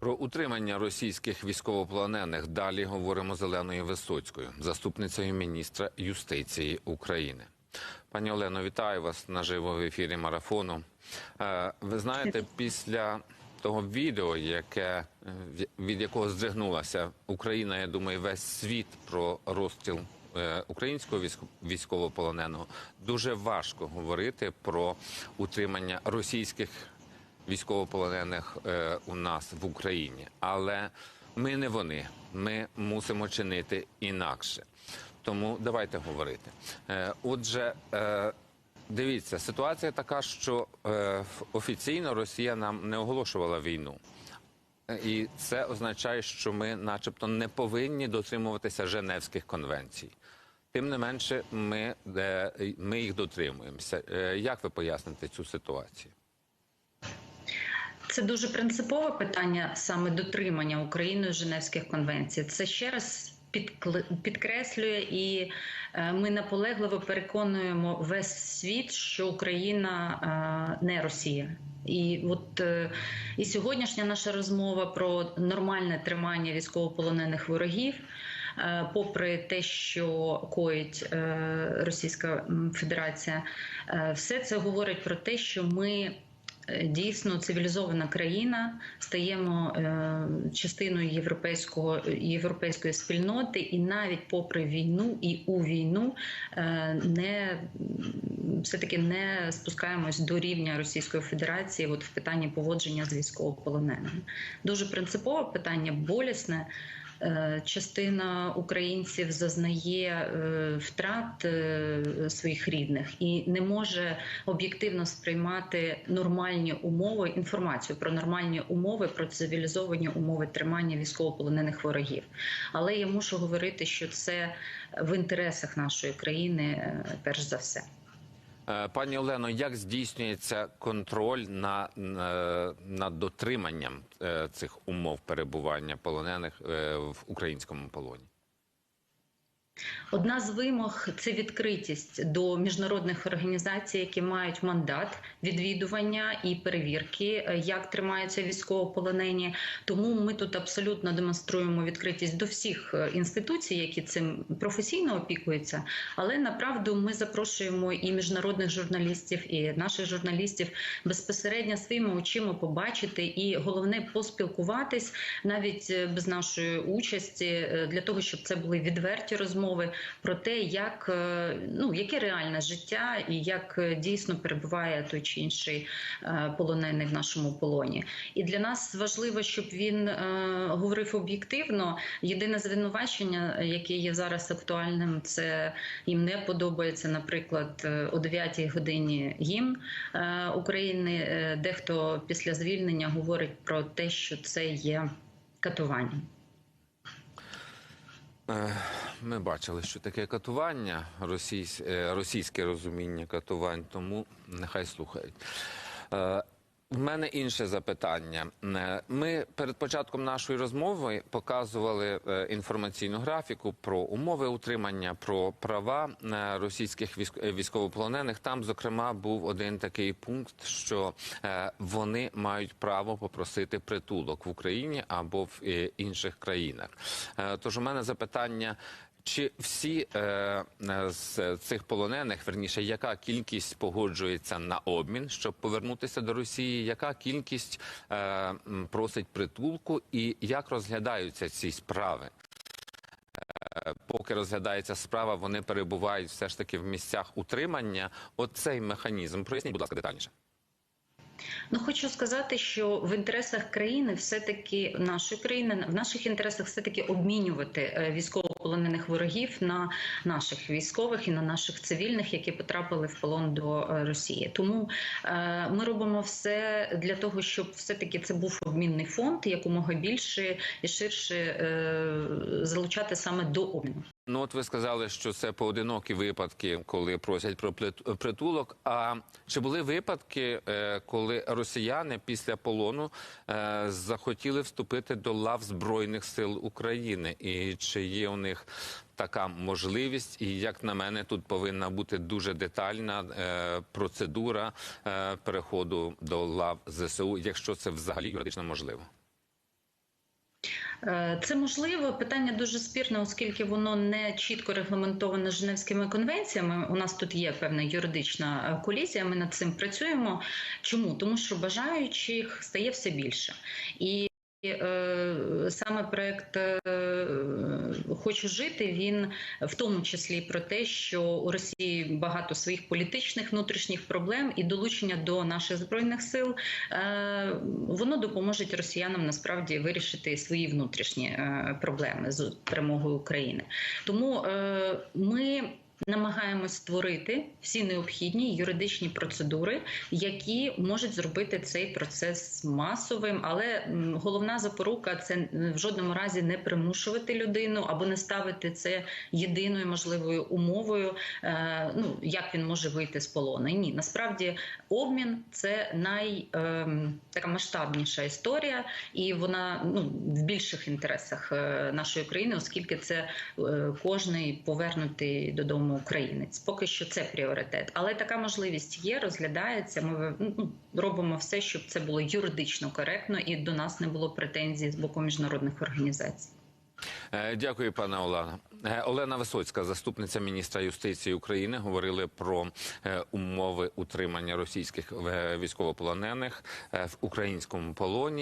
Про утримання російських військовополонених далі говоримо з Оленою Висоцькою, заступницею міністра юстиції України. Пані Олено, вітаю вас наживо в ефірі марафону. Е, Ви знаєте, після того відео, яке е, від якого здригнулася Україна, я думаю, весь світ про розстріл е, українського військ- військовополоненого, дуже важко говорити про утримання російських військовополонених е, у нас в Україні, але ми не вони. Ми мусимо чинити інакше. Тому давайте говорити. Е, отже, е, дивіться, ситуація така, що офіційно Росія нам не оголошувала війну. І це означає, що ми, начебто, не повинні дотримуватися Женевських конвенцій. Тим не менше, ми, ми їх дотримуємося. Як ви поясните цю ситуацію? Це дуже принципове питання саме дотримання Україною Женевських конвенцій. Це ще раз підкреслює, і е, ми наполегливо переконуємо весь світ, що Україна е, не Росія. І от е, і сьогоднішня наша розмова про нормальне тримання військовополонених ворогів. Попри те, що коїть Російська Федерація, все це говорить про те, що ми дійсно цивілізована країна, стаємо е, частиною європейського європейської спільноти, і навіть попри війну і у війну е, не все таки не спускаємось до рівня Російської Федерації, от в питанні поводження з військовополоненими. Дуже принципове питання, болісне. Е, Частина українців зазнає е, втрат е, своїх рідних і не може об'єктивно сприймати нормальні умови, інформацію про нормальні умови, про цивілізовані умови тримання військовополонених ворогів. Але я мушу говорити, що це в інтересах нашої країни, перш за все. Е, Пані Олено, як здійснюється контроль на, на, над дотриманням е, цих умов перебування полонених е, в українському полоні? Одна з вимог це відкритість до міжнародних організацій, які мають мандат відвідування і перевірки, е, як тримаються військовополонені. Тому ми тут абсолютно демонструємо відкритість до всіх е, інституцій, які цим професійно опікуються. Але направду ми запрошуємо і міжнародних журналістів, і наших журналістів безпосередньо своїми очима побачити, і головне поспілкуватись навіть е, без нашої участі, для того, щоб це були відверті розмови про те, як е, ну яке реальне життя і як е, дійсно перебуває той чи інший е, полонений в нашому полоні. І для нас важливо, щоб він говорив об'єктивно. Єдине звинувачення, яке є зараз актуальним, це їм не подобається, наприклад, о 9 годині гімн України. Дехто після звільнення говорить про те, що це є катуванням. Е, Ми бачили, що таке катування, російсь, е, російське розуміння катувань, тому нехай слухають. В мене інше запитання. Е, Ми перед початком нашої розмови показували е, інформаційну графіку про умови утримання, про права е, російських військ- військовополонених. Там, зокрема, був один такий пункт, що вони мають право попросити притулок в Україні або в інших країнах. Тож у мене запитання. Чи всі е, е, з цих полонених, верніше, яка кількість погоджується на обмін, щоб повернутися до Росії? Яка кількість е, просить притулку, і як розглядаються ці справи? Е, Поки розглядається справа, вони перебувають все ж таки в місцях утримання. Оцей механізм. Проясніть, будь ласка, детальніше. Ну хочу сказати, що в інтересах країни, все таки нашої країни, в наших інтересах все таки обмінювати е, військовополонених ворогів на наших військових і на наших цивільних, які потрапили в полон до е, Росії. Тому е, ми робимо все для того, щоб все таки це був обмінний фонд, якомога більше і ширше залучати саме до обміну. Ну, от ви сказали, що це поодинокі випадки, коли просять про притулок. А чи були випадки, е, коли росіяни після полону е, захотіли вступити до лав Збройних сил України? І чи є у них така можливість? І як на мене, тут повинна бути дуже детальна е, процедура переходу до лав ЗСУ, якщо це взагалі юридично можливо? Е, Це можливо. Питання дуже спірне, оскільки воно не чітко регламентоване Женевськими конвенціями. У нас тут є певна юридична е, колізія. Ми над цим працюємо. Чому? Тому що бажаючих стає все більше. І саме проект е, Хочу жити. Він в тому числі про те, що у Росії багато своїх політичних внутрішніх проблем і долучення до наших збройних сил е, воно допоможе росіянам насправді вирішити свої внутрішні е, проблеми з перемогою України. Тому е, ми. Намагаємось створити всі необхідні юридичні процедури, які можуть зробити цей процес масовим. Але головна запорука це в жодному разі не примушувати людину або не ставити це єдиною можливою умовою. Е, ну як він може вийти з полону? Ні, насправді обмін це най е, така масштабніша історія, і вона ну в більших інтересах е, нашої країни, оскільки це е, кожний повернутий додому українець. Поки що це пріоритет, але така можливість є, розглядається. Ми ну, робимо все, щоб це було юридично коректно і до нас не було претензій з боку міжнародних організацій. Е, Дякую, пане Олена. Е, Олена Висоцька, заступниця міністра юстиції України, говорили про е, умови утримання російських військовополонених в українському полоні